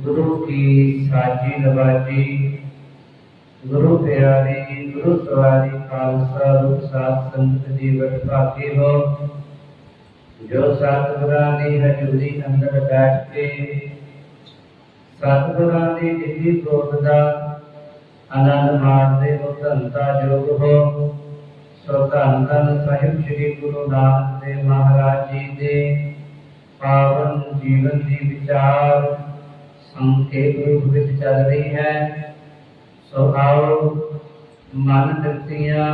ਗੁਰੂ ਕੀ ਸਾਜੀ ਨਵਾਜੀ, ਗੁਰੂ ਪਿਆਰੀ, ਗੁਰੂ ਸਵਾਰੀ ਖਾਲਸਾ ਰੂਪ ਸਾਧ ਸੰਗਤ ਜੀ ਵਡ ਭਾਗੇ ਹੋ। ਜੋ ਸਤਿਗੁਰਾਂ ਦੀ ਹਜ਼ੂਰੀ ਅੰਦਰ ਬੈਠ ਕੇ ਸਤਿਗੁਰਾਂ ਦੀ ਨਿਧੀ ਗੋਦ ਦਾ ਆਨੰਦ ਮਾਣਦੇ ਹੋ ਧੰਤਾ ਜੋਗ ਹੋ। ਸੋ ਧੰਨ ਧੰਨ ਸਾਹਿਬ ਸ੍ਰੀ ਗੁਰੂ ਨਾਨਕ ਦੇਵ ਮਹਾਰਾਜ ਜੀ ਦੇ ਪਾਵਨ ਜੀਵਨ ਦੀ ਵਿਚਾਰ ਸੰਖੇਪ ਰੂਪ ਵਿੱਚ ਚੱਲ ਰਹੀ ਹੈ ਸੋ ਆਓ ਮਨ ਦਿੱਤੀਆਂ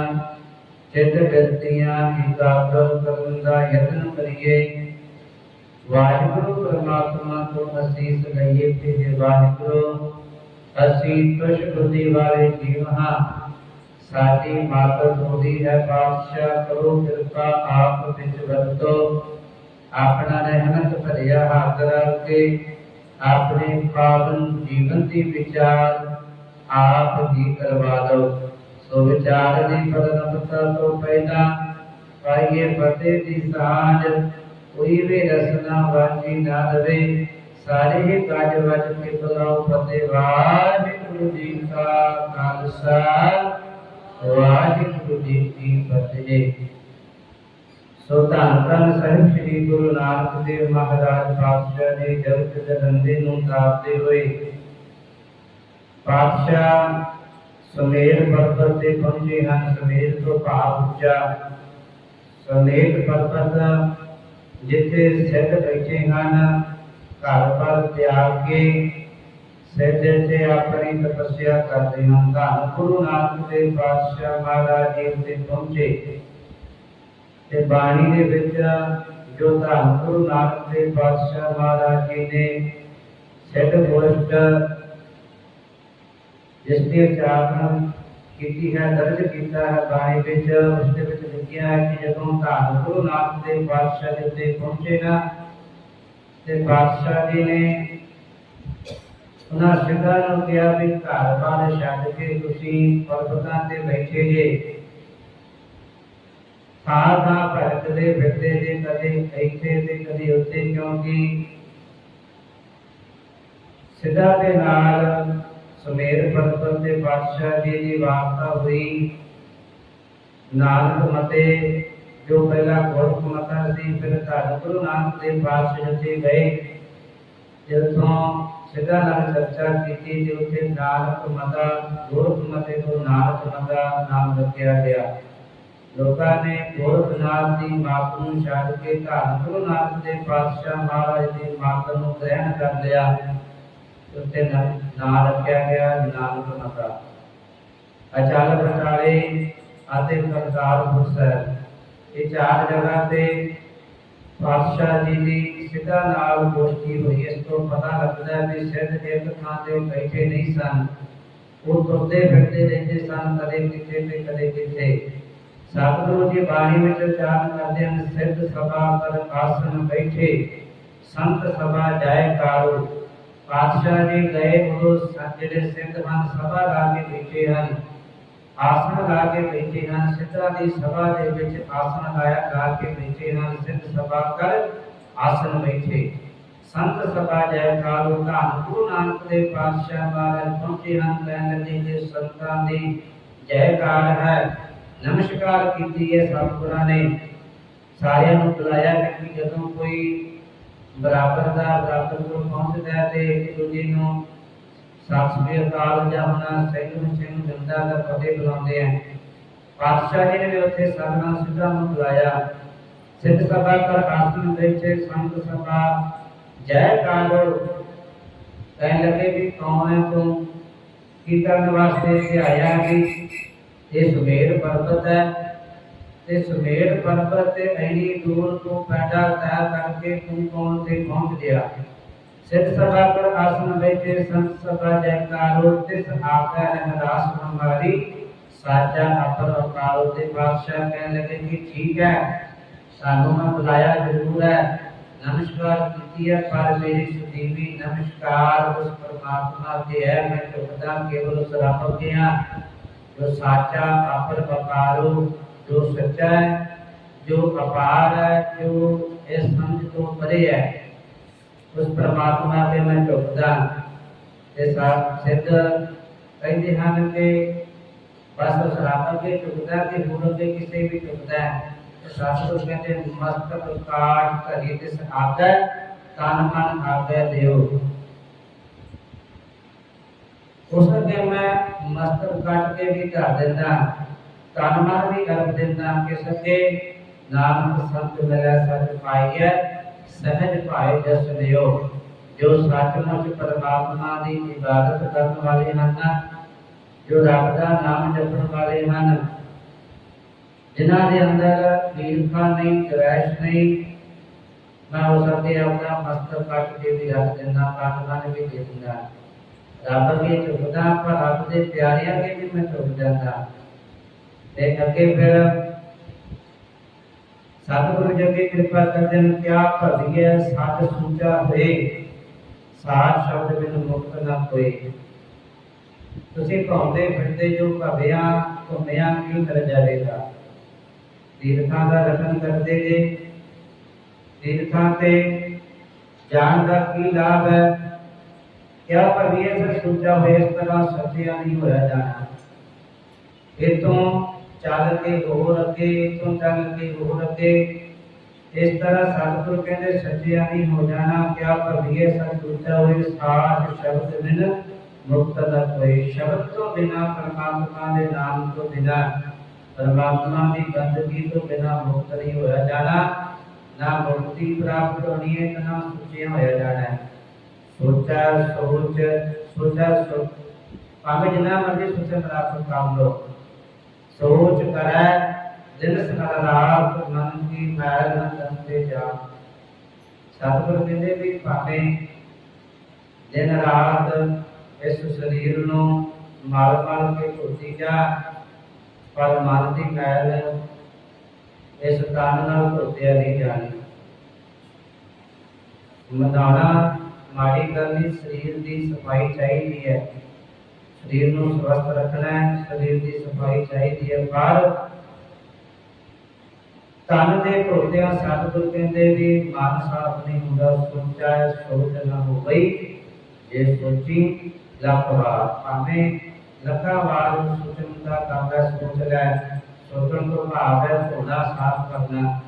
ਚਿੱਤ ਦਿੱਤੀਆਂ ਇਕਾਗਰ ਕਰਨ ਦਾ ਯਤਨ ਕਰੀਏ ਵਾਹਿਗੁਰੂ ਪਰਮਾਤਮਾ ਤੋਂ ਅਸੀਸ ਲਈਏ ਕਿ ਜੇ ਵਾਹਿਗੁਰੂ ਅਸੀਂ ਤੁਸ਼ ਬੁੱਧੀ ਵਾਲੇ ਜੀਵ ਹਾਂ ਸਾਡੀ ਮਾਤਰ ਹੋਦੀ ਹੈ ਪਾਤਸ਼ਾਹ ਕਰੋ ਕਿਰਪਾ ਆਪ ਵਿੱਚ ਵਰਤੋ ਆਪਣਾ ਰਹਿਮਤ ਭਰਿਆ ਹੱਥ ਰੱਖ ਕੇ ਆਪਣੇ ਪਾਵਨ ਜੀਵਨ ਦੀ ਵਿਚਾਰ, ਆਪ ਹੀ ਕਰਵਾ ਦਿਓ ਸੋ ਵਿਚਾਰ ਦੀ ਪਰਮਪਤਾ ਤੋਂ ਪਹਿਲਾਂ ਪਾਈਏ ਫਤਿਹ ਦੀ ਸਾਂਝ। ਕੋਈ ਵੀ ਰਸਨਾ ਵਾਜੀ ਨਾ ਦਵੇ ਸਾਰੇ ਹੀ ਕਾਜ ਵਜ ਕੇ ਬੁਲਾਓ ਫਤਿਹ। ਵਾਹਿਗੁਰੂ ਜੀ ਕਾ ਖਾਲਸਾ। ਵਾਹਿਗੁਰੂ ਜੀ ਕੀ ਫਤਿਹ। ਸੋ ਧੰਨ ਸਾਹਿਬ ਸ੍ਰੀ ਗੁਰੂ ਨਾਨਕ ਦੇਵ ਮਹਾਰਾਜ ਪਾਤਸ਼ਾਹ ਨੇ ਜਗਤ ਜਗੰਦੇ ਨੂੰ ਤਾਪਦੇ ਹੋਏ ਪਾਤਸ਼ਾਹ ਸਮੇਰ ਪਰਬਤ ਤੇ ਪਹੁੰਚੇ ਹਨ। ਸਮੇਰ ਤੋਂ ਭਾਵ ਉੱਚਾ। ਸਮੇਰ ਪਰਬਤ ਜਿੱਥੇ ਸਿੱਧ ਬੈਠੇ ਹਨ, ਘਰ ਪਰ ਤਿਆਗ ਕੇ ਸਿੱਧ ਤੇ ਆਪਣੀ ਤਪੱਸਿਆ ਕਰਦੇ ਹਨ। ਧੰਨ ਗੁਰੂ ਨਾਨਕ ਦੇਵ ਪਾਤਸ਼ਾਹ ਮਹਾਰਾਜ ਜੀ ਉੱਤੇ ਪਹੁੰਚੇ। ਤੇ ਬਾਣੀ ਦੇ ਵਿੱਚ ਜੋ ਧੰਨ ਗੁਰੂ ਨਾਨਕ ਦੇਵ ਪਾਤਸ਼ਾਹ ਮਹਾਰਾਜ ਜੀ ਨੇ ਸਿੱਧ ਗੋਸ਼ਟ ਜਿਸ ਦੀ ਉਚਾਰਨ ਕੀਤੀ ਹੈ, ਦਰਜ ਕੀਤਾ ਹੈ, ਬਾਣੀ ਵਿੱਚ ਉਸ ਦੇ ਵਿੱਚ ਲਿਖਿਆ ਹੈ ਕਿ ਜਦੋਂ ਧੰਨ ਗੁਰੂ ਨਾਨਕ ਦੇਵ ਪਾਤਸ਼ਾਹ ਦੇ ਉੱਤੇ ਪਹੁੰਚੇ ਨਾ ਤੇ ਪਾਤਸ਼ਾਹ ਜੀ ਨੇ ਉਹਨਾਂ ਸਿੰਘਾਂ ਨੂੰ ਕਿਹਾ ਵੀ ਘਰ ਬਾਰ ਛੱਡ ਕੇ ਤੁਸੀਂ ਪਰਬਤਾਂ ਤੇ ਬੈਠੇ ਜੇ। ਥਾਂ ਥਾਂ ਭਟਕਦੇ ਫਿਰਦੇ ਜੇ ਕਦੇ ਇੱਥੇ ਤੇ ਕਦੇ ਉੱਥੇ ਕਿਉਂਕਿ ਸਿੱਧਾ ਦੇ ਨਾਲ ਸੁਮੇਰ ਪਰਬਤ ਦੇ ਪਾਤਸ਼ਾਹ ਜੀ ਵਾਰਤਾ ਹੋਈ। ਨਾਨਕ ਮਤੇ ਜੋ ਪਹਿਲਾ ਗੁਰਖ ਮਤਾ ਸੀ, ਫਿਰ ਧੰਨ ਗੁਰੂ ਨਾਨਕ ਦੇਵ ਪਾਤਸ਼ਾਹ ਜੀ ਗਏ। ਜਦੋਂ ਸਿੱਧਾ ਨਾਲ ਚਰਚਾ ਕੀਤੀ ਤੇ ਉੱਥੇ ਨਾਨਕ ਮਤਾ, ਗੁਰਖ ਮਤੇ ਤੋਂ ਨਾਨਕ ਮਤਾ ਨਾਮ ਰੱਖਿਆ ਗਿਆ। ਲੋਕਾਂ ਨੇ ਗੋਰਖਨਾਥ ਦੀ ਮਾਤ ਨੂੰ ਛੱਡ ਕੇ ਧੰਨ ਗੁਰੂ ਨਾਨਕ ਦੇਵ ਪਾਤਸ਼ਾਹ ਮਹਾਰਾਜ ਦੀ ਮਾਤ ਨੂੰ ਗ੍ਰਹਿਣ ਕਰ ਲਿਆ ਉੱਤੇ ਨਾਂ ਰੱਖਿਆ ਗਿਆ ਨਾਨਕ ਮਤਾ। ਅਚਲ ਬਟਾਲੇ ਅਤੇ ਕਰਤਾਰਪੁਰ ਸਾਹਿਬ, ਇਹ ਚਾਰ ਜਗ੍ਹਾ ਤੇ ਪਾਤਸ਼ਾਹ ਜੀ ਦੀ ਸਿੱਧਾ ਨਾਲ ਗੋਸ਼ਟੀ ਹੋਈ। ਇਸ ਤੋਂ ਪਤਾ ਲੱਗਦਾ ਹੈ ਵੀ ਸਿੱਧ ਇੱਕ ਥਾਂ ਤੇ ਬੈਠੇ ਨਹੀਂ ਸਨ। ਉਹ ਤੁਰਦੇ ਫਿਰਦੇ ਰਹਿੰਦੇ ਸਨ ਕਦੇ ਕਿਤੇ ਤੇ ਕਦੇ ਕਿਤੇ। ਸਤਿਗੁਰੂ ਜੀ ਬਾਣੀ ਵਿੱਚ ਉਚਾਰਨ ਕਰਦੇ ਹਨ, ਸਿੱਧ ਸਭਾ ਪਰ ਆਸਨ ਬੈਠੇ, ਸੰਤ ਸਭਾ ਜਾਏ ਕਾਰੂ। ਪਾਤਸ਼ਾਹ ਜੀ ਗਏ ਉਹ ਜਿਹੜੇ ਸਿੱਧ ਹਨ, ਸਭਾ ਲਾ ਕੇ ਬੈਠੇ ਹਨ। ਆਸਣ ਲਾ ਕੇ ਬੈਠੇ ਹਨ, ਸਿੱਧਾਂ ਦੀ ਸਭਾ ਦੇ ਵਿੱਚ ਆਸਣ ਲਾਇਆ, ਲਾ ਕੇ ਬੈਠੇ ਹਨ, ਸਿੱਧ ਸਭਾ ਕਰ ਆਸਣ ਬੈਠੇ। ਸੰਤ ਸਭਾ ਜੈ ਕਾਲੂ ਧੰਨ ਗੁਰੂ ਨਾਨਕ ਦੇ ਪਾਤਸ਼ਾਹ ਮਹਾਰਾਜ ਪਹੁੰਚੇ ਹਨ ਕਹਿਣ ਲੱਗੇ ਸੰਤਾਂ ਦੀ ਜੈਕਾਰ ਹੈ। ਨਮਸਕਾਰ ਕੀਤੀ ਹੈ। ਸਤਿਗੁਰਾਂ ਨੇ ਸਾਰਿਆਂ ਨੂੰ ਬੁਲਾਇਆ ਕਿ ਜਦੋਂ ਕੋਈ ਬਰਾਬਰ ਦਾ, ਬਰਾਬਰ ਕੋਲ ਪਹੁੰਚਦਾ ਹੈ ਤੇ ਇੱਕ ਦੂਜੇ ਨੂੰ ਸਤਿ ਸ੍ਰੀ ਅਕਾਲ ਜਾਂ ਹੁਣ ਸਿੰਘ ਨੂੰ ਸਿੰਘ ਜੰਦਾ ਦਾ ਫਤਿਹ ਬੁਲਾਉਂਦੇ ਆ। ਪਾਤਸ਼ਾਹ ਜੀ ਨੇ ਵੀ ਉੱਥੇ ਸਾਧਨਾ ਸਿੱਧਾ ਨੂੰ ਬੁਲਾਇਆ। ਸਿੱਧ ਸਭਾ ਕਰ ਆਸਨ ਵਿੱਚ ਸੰਤ ਸਭਾ ਜੈ ਕਾਲੋ ਕਹਿਣ ਲੱਗੇ ਵੀ ਕੌਣ ਹੈ ਤੂੰ? ਕੀ ਕਰਨ ਵਾਸਤੇ ਇੱਥੇ ਆਇਆ ਕਿ ਇਹ ਸੁਮੇਰ ਪਰਬਤ ਹੈ ਤੇ ਸੁਮੇਰ ਪਰਬਤ ਤੇ ਐਨੀ ਦੂਰ ਤੋਂ ਪੈਦਾ ਤੈਅ ਕਰਕੇ ਤੂੰ ਕੌਣ ਤੇ ਪਹੁੰਚ ਗਿਆ ਸਿੱਧ ਸਭਾ ਪਰ ਆਸਨ ਬੈਠੇ ਸੰਤ ਸਭਾ ਜੈਕਾਰੋ ਤਿਸ ਆਪੈ ਰਹਿਰਾਸ ਹਮਾਰੀ ਸਾਚਾ ਅਪਰ ਅਕਾਲ ਦੇ ਬਾਦਸ਼ਾਹ ਕਹਿਣ ਲੱਗੇ ਕਿ ਠੀਕ ਹੈ ਸਾਨੂੰ ਮੈਂ ਬੁਲਾਇਆ ਜ਼ਰੂਰ ਹੈ ਨਮਸਕਾਰ ਕੀਤੀ ਹੈ ਪਰ ਮੇਰੀ ਸੁਦੀਵੀ ਨਮਸਕਾਰ ਉਸ ਪਰਮਾਤਮਾ ਤੇ ਹੈ ਮੈਂ ਝੁਕਦਾ ਕੇਵਲ ਉਸ ਰੱਬ ਅੱਗੇ ਹਾਂ ਜੋ ਸਾਚਾ ਅਪਰ ਅਕਾਲੋ ਜੋ ਸੱਚਾ ਹੈ, ਜੋ ਅਪਾਰ ਹੈ, ਜੋ ਇਸ ਸਮਝ ਤੋਂ ਪਰੇ ਹੈ, ਉਸ ਪ੍ਰਮਾਤਮਾ ਤੇ ਮੈਂ ਝੁਕਦਾ ਤੇ ਸਾਧ ਸਿੱਧ ਕਹਿੰਦੇ ਹਨ ਕਿ ਬਸ ਸ਼ਰਾਬ ਅੱਗੇ ਝੁਕਦਾ ਤੇ ਗੁਰੂ ਅੱਗੇ ਕਿਸੇ ਵੀ ਝੁਕਦਾ ਹੈ। ਤੇ ਸਤਿਗੁਰੂ ਕਹਿੰਦੇ, ਮਸਤਕ ਕਾਟ ਧਰੀ ਤਿਸ ਆਗੈ ਤਨ ਮਨ ਆਗੈ ਦਿਓ। ਉਸ ਅੱਗੇ ਮੈਂ ਮਸਤਕ ਕੱਟ ਕੇ ਵੀ ਧਰ ਦਿੰਦਾ, ਤਨ ਮਨ ਵੀ ਅਰਪ ਦਿੰਦਾ ਕਿ ਸਕੇ ਨਾਨਕ ਸੰਤ ਮਿਲਿਆ ਸੱਚ ਪਾਈਐ ਸਹਿਜ ਭਾਏ ਜਸ ਲਿਓ। ਜੋ ਸੱਚਮੁੱਚ ਪਰਮਾਤਮਾ ਦੀ ਇਬਾਦਤ ਕਰਨ ਵਾਲੇ ਹਨ, ਜੋ ਰੱਬ ਦਾ ਨਾਮ ਜਪਣ ਵਾਲੇ ਹਨ, ਜਿਨ੍ਹਾਂ ਦੇ ਅੰਦਰ ਈਰਖਾ ਨਹੀਂ ਗ੍ਰਹਿਸ਼ ਨਹੀਂ, ਮੈਂ ਉਸ ਅੱਗੇ ਆਪਣਾ ਮਸਤਕ ਕੱਟ ਕੇ ਵੀ ਰੱਖ ਦਿੰਦਾ, ਤਨ ਮਨ ਵੀ ਦੇ ਦਿੰਦਾ। ਰੱਬ ਅੱਗੇ ਝੁਕਦਾ ਪਰ ਰੱਬ ਦੇ ਪਿਆਰਿਆਂ ਅੱਗੇ ਵੀ ਮੈਂ ਝੁਕ ਜਾਂਦਾ। ਤੇ ਅੱਗੇ ਫਿਰ ਸਤਿਗੁਰੂ ਜੀ ਅੱਗੇ ਕਿਰਪਾ ਕਰਦੇ ਨੇ ਕਿਆ ਭਲੀਏ ਸਤ ਸੂਝਾ ਹੋਏ, ਸਾਧ ਸ਼ਬਦ ਬਿਨ ਮੁਕਤ ਨਾ ਹੋਏ। ਤੁਸੀਂ ਘੁੰਮਦੇ ਫਿਰਦੇ ਜੋ ਭਵਿਆ, ਘੁੰਮਿਆ ਕੀ ਕਰ ਜਾਵੇਗਾ? ਤੀਰਥਾਂ ਦਾ ਰਤਨ ਕਰਦੇ ਜੇ, ਤੀਰਥਾਂ ਤੇ ਜਾਣ ਦਾ ਕੀ ਲਾਭ ਹੈ? ਕਿਆ ਭਵਿਏ ਸਤ ਹੋਏ ਇਸ ਤਰ੍ਹਾਂ ਸੱਚਿਆ ਨਹੀਂ ਹੋਇਆ ਜਾਣਾ। ਇਤੋਂ ਚੱਲ ਕੇ ਹੋਰ ਅੱਗੇ ਇਤੋਂ ਚੱਲ ਕੇ ਹੋਰ ਅੱਗੇ ਇਸ ਤਰ੍ਹਾਂ ਸਤਿਗੁਰ ਕਹਿੰਦੇ ਸੱਚਿਆ ਨਹੀਂ ਹੋ ਜਾਣਾ ਕਿਆ ਭਵੀਏ ਸਤ ਹੋਏ ਸਾਚ ਸ਼ਬਦ ਬਿਨ ਮੁਕਤ ਨਾ ਸ਼ਬਦ ਤੋਂ ਬਿਨਾ, ਪਰਮਾਤਮਾ ਦੇ ਨਾਮ ਤੋਂ ਬਿਨਾ, ਪਰਮਾਤਮਾ ਦੀ ਬੰਦਗੀ ਤੋਂ ਬਿਨਾ ਮੁਕਤ ਨਹੀਂ ਹੋਇਆ ਜਾਣਾ। ਨਾ ਮੁਕਤੀ ਪ੍ਰਾਪਤ ਹੋਣੀ ਹੈ ਨਾ ਸੁਚਿਆ ਹੋਇਆ ਜਾਣਾ। ਹੈ ਸੋਚਾ, ਸੋਚ ਸੋਚਾ ਸੋਚ ਭਾਵੇਂ ਜਿੰਨਾ ਮਰਜ਼ੀ ਸੋਚੇ ਪ੍ਰਾਪਤ ਕੰਮ ਲੋ ਸੋਚ ਕਰੈ ਦਿਨ ਸਨਲ ਰਾਤ ਮਨ ਕੀ ਮੈਲ ਨ ਤੰਤੇ ਜਾ ਸਤਿਗੁਰ ਕਹਿੰਦੇ ਵੀ ਭਾਵੇਂ ਦਿਨ ਰਾਤ ਇਸ ਸਰੀਰ ਨੂੰ ਮਲ ਮਲ ਕੇ ਧੋਤੀ ਜਾ, ਪਰ ਮਨ ਦੀ ਮੈਲ ਇਸ ਤਨ ਨਾਲ ਧੋਤਿਆ ਨਹੀਂ ਜਾਣੀ। ਮਦਾਨਾ ਮਾੜੀ ਕਰਨੀ ਸਰੀਰ ਦੀ ਸਫ਼ਾਈ ਚਾਹੀਦੀ ਹੈ। ਸਰੀਰ ਨੂੰ ਸਵਸਥ ਰੱਖਣਾ ਹੈ, ਸਰੀਰ ਦੀ ਸਫ਼ਾਈ ਚਾਹੀਦੀ ਹੈ। ਪਰ ਤਨ ਦੇ ਧੋਤਿਆਂ ਸਤਿਗੁਰ ਕਹਿੰਦੇ ਵੀ ਮਨ ਸਾਫ਼ ਨਹੀਂ ਹੁੰਦਾ। ਸੋਚਾ ਸੋਚ ਨਾ ਹੋ ਗਈ ਜੇ ਸੋਚੀ ਲੱਖ ਵਾਰ ਭਾਵੇਂ ਲੱਖਾਂ ਵਾਰ ਸੋਚਣ ਦਾ ਕੰਮ ਹੈ, ਸੋਚ ਲੈ। ਸੋਚਣ ਤੋਂ ਭਾਵ ਹੈ ਧੋਣਾ ਸਾਫ਼ ਕਰਨਾ।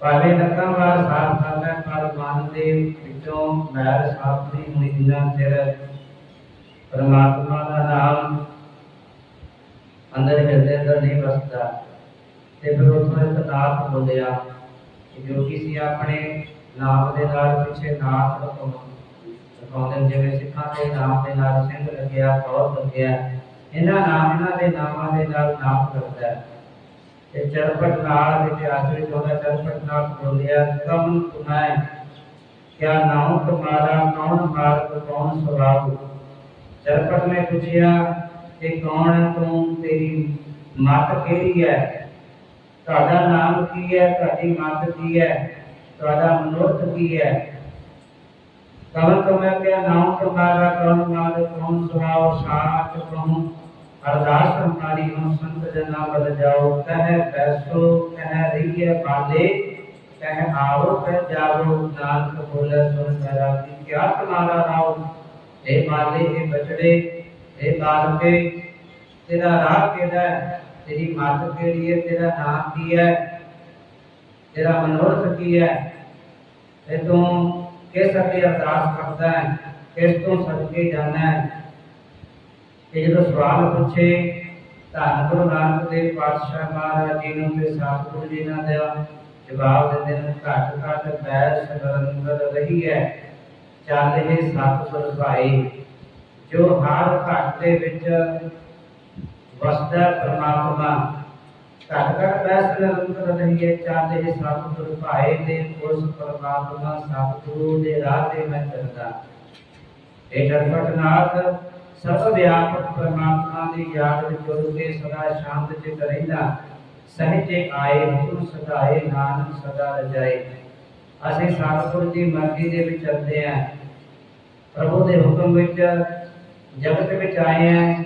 ਭਾਵੇਂ ਲੱਖਾਂ ਵਾਰ ਸਾਫ਼ ਕਰਨਾ, ਪਰ ਮਨ ਦੇ ਵਿੱਚੋਂ ਮੈਲ ਸਾਫ਼ ਨਹੀਂ ਹੋਣੀ ਜਿੰਨਾ ਚਿਰ ਪਰਮਾਤਮਾ ਦਾ ਨਾਮ ਅੰਦਰ ਹਿਰਦੇ ਅੰਦਰ ਨਹੀਂ ਵਸਦਾ। ਤੇ ਫਿਰ ਉਥੋਂ ਇੱਕ ਨਾਥ ਬੋਲਿਆ ਕਿ ਜੋ ਆਪਣੇ ਨਾਮ ਦੇ ਨਾਲ ਪਿੱਛੇ ਨਾਥ ਰਖਾਉਂਦੇ ਜਿਵੇਂ ਸਿੱਖਾਂ ਦੇ ਨਾਮ ਦੇ ਨਾਲ ਸਿੰਘ ਲੱਗਿਆ, ਕੌਰ ਲੱਗਿਆ, ਇਹਨਾਂ ਨਾਮ, ਇਹਨਾਂ ਦੇ ਨਾਮਾਂ ਦੇ ਨਾਲ ਨਾਮ ਕਰਦਾ ਹੈ। ਤੇ ਚਰਪਟ ਨਾਲ ਵਿੱਚ ਆਸ਼ਰਿਤ ਹੋਣਾ ਚਰਪਟ ਨਾਲ ਬੋਲਿਆ ਕਮ ਤੁਮੈ ਕਿਆ ਨਾਮ ਤੁਮਾਰਾ ਕੌਣ ਮਾਰਗ ਕੌਣ ਸੁਭਾਵ ਚਰਪਟ ਨੇ ਪੁੱਛਿਆ ਕਿ ਕੌਣ ਹੈ ਤੂੰ ਤੇਰੀ ਮੱਤ ਕਿਹੜੀ ਹੈ ਤੁਹਾਡਾ ਨਾਮ ਕੀ ਹੈ ਤੁਹਾਡੀ ਮੱਤ ਕੀ ਹੈ ਤੁਹਾਡਾ ਮਨੁੱਖ ਕੀ ਹੈ ਕਵਨ ਤੁਮੈ ਕਿਆ ਨਾਮ ਤੁਮਾਰਾ ਕੌਣ ਮਾਰਗ ਕੌਣ ਸੁਭਾਵ ਸਾਚ ਕਹੂੰ ਅਰਦਾਸ ਹਮਾਰੀ ਹਮ ਸੰਤ ਜਨਾ ਬਦ ਜਾਓ ਕਹ ਬੈਸੋ ਕਹ ਰਹੀਏ ਬਾਲੇ ਕਹ ਆਵੋ ਕਹ ਜਾਵੋ ਨਾਨਕ ਬੋਲੇ ਸੁਨ ਮੇਰਾ ਕੀ ਕਿਆ ਤੁਮਾਰਾ ਰਾਉ हे ਬਾਲੇ हे ਬਚੜੇ हे ਬਾਲਕੇ ਤੇਰਾ ਰਾਹ ਕਿਹੜਾ ਹੈ ਤੇਰੀ ਮੱਤ ਕਿਹੜੀ ਹੈ ਤੇਰਾ ਨਾਮ ਕੀ ਹੈ ਤੇਰਾ ਮਨੋਰਥ ਕੀ ਹੈ ਤੇ ਤੂੰ ਕਿਸ ਅੱਗੇ ਅਰਦਾਸ ਕਰਦਾ ਹੈ ਕਿਸ ਤੋਂ ਸਦਕੇ ਜਾਣਾ ਹੈ ਕਿ ਜਦੋਂ ਸਵਾਲ ਪੁੱਛੇ ਧੰਨ ਗੁਰੂ ਨਾਨਕ ਦੇਵ ਪਾਤਸ਼ਾਹ ਮਹਾਰਾਜ ਜੀ ਨੂੰ ਤੇ ਸਤਿਗੁਰੂ ਜੀ ਨਾਲ ਦਾ ਜਵਾਬ ਦਿੰਦੇ ਨੇ ਘੱਟ ਘੱਟ ਬੈਸ ਨਿਰੰਤਰ ਰਹੀ ਹੈ। ਚੱਲ ਇਹ ਸਤਿਗੁਰ ਭਾਈ ਜੋ ਹਰ ਘਟ ਦੇ ਵਿੱਚ ਵਸਦਾ ਪਰਮਾਤਮਾ, ਘਟ ਘਟ ਬੈਸ ਨਿਰੰਤਰ ਰਹੀ ਹੈ, ਚੱਲ ਇਹ ਸਤਿਗੁਰ ਭਾਈ ਦੇ ਉਸ ਪਰਮਾਤਮਾ ਸਤਿਗੁਰੂ ਦੇ ਰਾਹ ਤੇ ਮੈਂ ਚੱਲਦਾ। ਇਹ ਜਗਤ ਸਰਵ ਵਿਆਪਕ ਪਰਮਾਤਮਾ ਦੀ ਯਾਦ ਵਿੱਚ ਜੁੜ ਸਦਾ ਸ਼ਾਂਤ ਚਿਤ ਰਹਿੰਦਾ ਸਹਿਜੇ ਆਏ ਹੁਕਮ ਸਦਾਏ, ਨਾਨਕ ਸਦਾ ਰਜਾਏ। ਅਸੀਂ ਸਤਿਗੁਰ ਦੀ ਮਰਜ਼ੀ ਦੇ ਵਿੱਚ ਚੱਲਦੇ ਆਂ। ਪ੍ਰਭੂ ਦੇ ਹੁਕਮ ਵਿੱਚ ਜਗਤ ਵਿੱਚ ਆਏ ਆਂ।